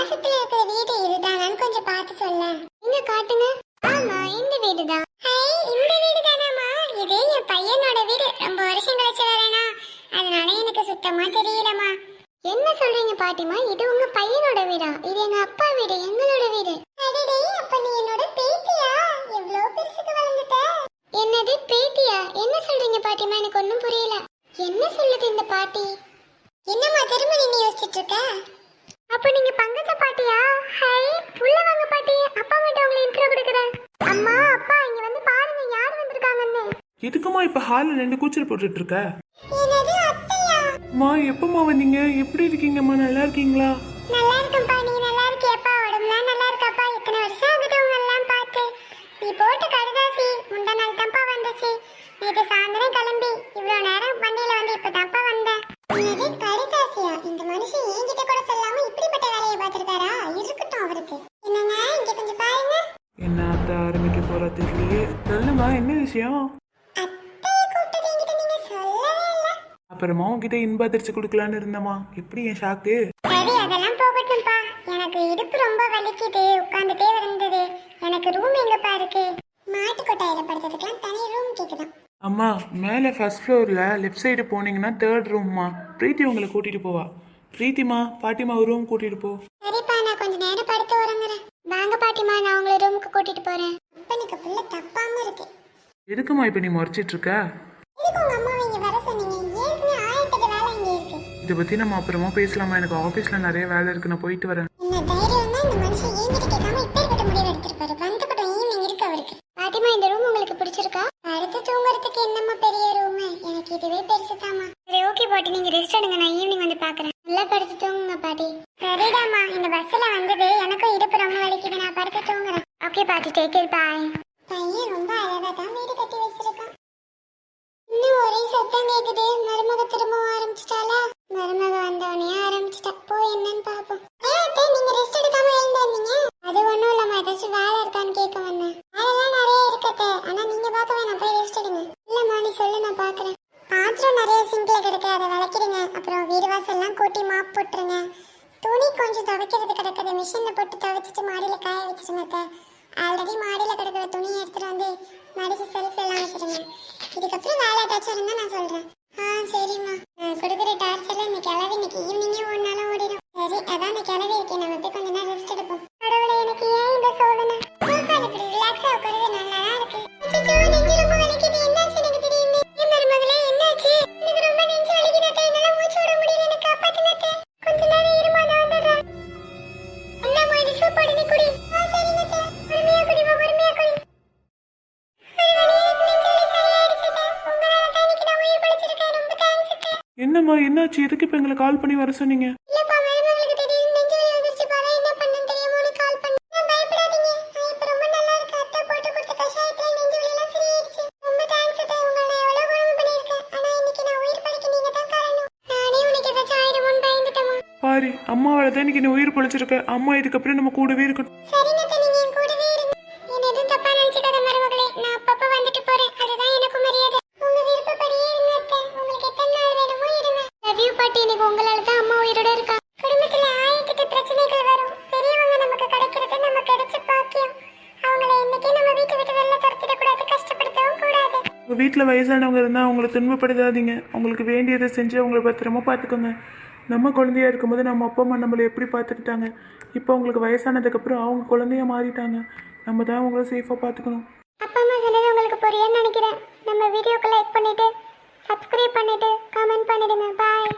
வாசத்துல இருக்கிற வீடு இதுதானான்னு கொஞ்சம் பார்த்து சொல்ல இங்க காட்டுங்க. ஆமா இந்த வீடு தான் இந்த வீடு தானாமா இது என் பையனோட வீடு. ரொம்ப வருஷம் கழிச்சு வரேனா. அதனால எனக்கு சுத்தமா தெரியலமா என்ன சொல்றீங்க பாட்டிமா இது உங்க பையனோட வீடா? இது எங்க அப்பா வீடு எங்களோட வீடு. அடடே அப்ப நீ என்னோட பேத்தியா? எவ்வளவு பெருசுக்கு வளர்ந்துட்ட? என்னது பேத்தியா? என்ன சொல்றீங்க பாட்டிமா எனக்கு ஒன்னும் புரியல. என்ன சொல்லுது இந்த பாட்டி? என்னம்மா திரும்ப நீ யோசிச்சுட்டு இருக்க? எதுக்குமா இப்ப ஹாலில் ரெண்டு கூச்சல் போட்டுட்டு இருக்க அம்மா எப்பமா வந்தீங்க? எப்படி இருக்கீங்கம்மா? நல்லா இருக்கீங்களா? நல்லா இருக்கேன்ப்பா. நீ நல்லா இருக்கியப்பா? உடம்புலாம் நல்லா இருக்காப்பா? இத்தனை வருஷம் ஆகுது பார்த்து? நீ போட்ட கடுதாசி முந்தா நாள் தான்ப்பா வந்துச்சு. நேற்று சாயந்தரம் கிளம்பி. இவ்வளோ நேரம் வண்டியில வந்து இப்பதான்ப்பா வந்தேன் என்னது கடுதாசியா? இந்த மனுஷன் என்கிட்ட கூட சொல்லாம இப்படிப்பட்ட வேலையை பார்த்திருக்காரா? இருக்கட்டும் அவருக்கு. என்னங்க இங்க கொஞ்சம் பாருங்க. என்ன ஆரம்பிக்க போறா தெரியலையே. சொல்லுமா என்ன விஷயம்? அப்புறமா உன்கிட்ட இன்ப அதிர்ச்சி கொடுக்கலான்னு இருந்தம்மா. எப்படி என் ஷாக்கு சரி அதெல்லாம் போகட்டும்ப்பா. எனக்கு இடுப்பு ரொம்ப வலிக்குது. உட்காந்துட்டே இருந்தது எனக்கு ரூம் எங்கப்பா இருக்கு? மாட்டு கொட்டாயில படுத்ததுக்கெல்லாம் தனி ரூம் கேக்குதாம் அம்மா மேலே ஃபர்ஸ்ட் ஃப்ளோரில் லெஃப்ட் சைடு போனீங்கன்னா தேர்ட் ரூம்மா பிரீத்தி உங்களை கூட்டிட்டு போவா. பிரீத்திமா பாட்டிமா ஒரு ரூம் கூட்டிட்டு போ. சரிப்பா நான் கொஞ்ச நேரம் படுத்து உறங்குறேன். வாங்க பாட்டிமா நான் உங்களை ரூமுக்கு கூட்டிட்டு போறேன். இப்ப எனக்கு புள்ள தப்பாம இருக்கு. எதுக்குமா இப்போ நீ முறைச்சிட்டு இருக்க? இதை பற்றி நம்ம அப்புறமா பேசலாமா? எனக்கு ஆஃபீஸில் நிறைய வேலை இருக்கு. நான் போயிட்டு வரேன். என்ன தைரியம் தான் இந்த மனுஷன் என்கிட்ட கேட்காம இப்பேற்பட்ட முடிவு எடுத்திருப்பாரு. வந்துக்கட்டும் ஈவினிங் இருக்கு அவருக்கு. பாட்டிமா இந்த ரூம் உங்களுக்கு பிடிச்சிருக்கா? அடுத்து தூங்குறதுக்கு என்னம்மா பெரிய ரூம் எனக்கு இதுவே பெருசு தாமா சரி ஓகே பாட்டி. நீங்கள் ரெஸ்ட் எடுங்க. நான் ஈவினிங் வந்து பார்க்குறேன் நல்லா படுத்து தூங்குங்க பாட்டி. சரிடாமா இந்த பஸ்ல வந்தது எனக்கும் இடுப்பு ரொம்ப வலிக்குது. நான் படுத்து தூங்குறேன். ஓகே பாட்டி. டேக் கேர் பாய் பார்க்கவே நான் போய் ரெஸ்ட் எடுங்க இல்லம்மா நீ சொல்லு நான் பார்க்குறேன். பாத்திரம் நிறைய சிங்க்ல கிடக்கு அதை விளக்கிடுங்க. அப்புறம் வீடு வாசல்லாம் கூட்டி மாப் போட்டுருங்க. துணி கொஞ்சம் துவைக்கிறது கிடக்குது. மிஷினில் போட்டு துவைச்சிட்டு மாடியில் காய வச்சுருங்க ஆல்ரெடி மாடியில் கிடக்குற துணியை எடுத்துகிட்டு வந்து மடிச்சு செல்ஃப் எல்லாம் வச்சுருங்க. இதுக்கப்புறம் வேலை ஏதாச்சும் இருந்தால் நான் சொல்கிறேன் என்னம்மா என்னாச்சு? எதுக்கு இப்போ எங்களை கால் பண்ணி வர சொன்னீங்க? பாரு அம்மாவால தான் இன்னைக்கு நீ உயிர் பொழைச்சிருக்க. அம்மா இதுக்கப்புறம் நம்ம கூடவே இருக்கணும் வீட்டில் வயசானவங்க இருந்தால் அவங்கள துன்பப்படுத்தாதீங்க. அவங்களுக்கு வேண்டியதை செஞ்சு அவங்கள பத்திரமா பார்த்துக்கோங்க. நம்ம குழந்தையா இருக்கும்போது நம்ம அப்பா அம்மா நம்மளை எப்படி பார்த்துக்கிட்டாங்க? இப்போ அவங்களுக்கு வயசானதுக்கப்புறம் அவங்க குழந்தைய மாறிட்டாங்க. நம்ம தான் அவங்கள சேஃபாக பார்த்துக்கணும். அப்பா அம்மா சொன்னது உங்களுக்கு புரியும்னு நினைக்கிறேன். நம்ம வீடியோக்கு லைக் பண்ணிட்டு சப்ஸ்கிரைப் பண்ணிட்டு கமெண்ட் பண்ணிடுங்க. பாய்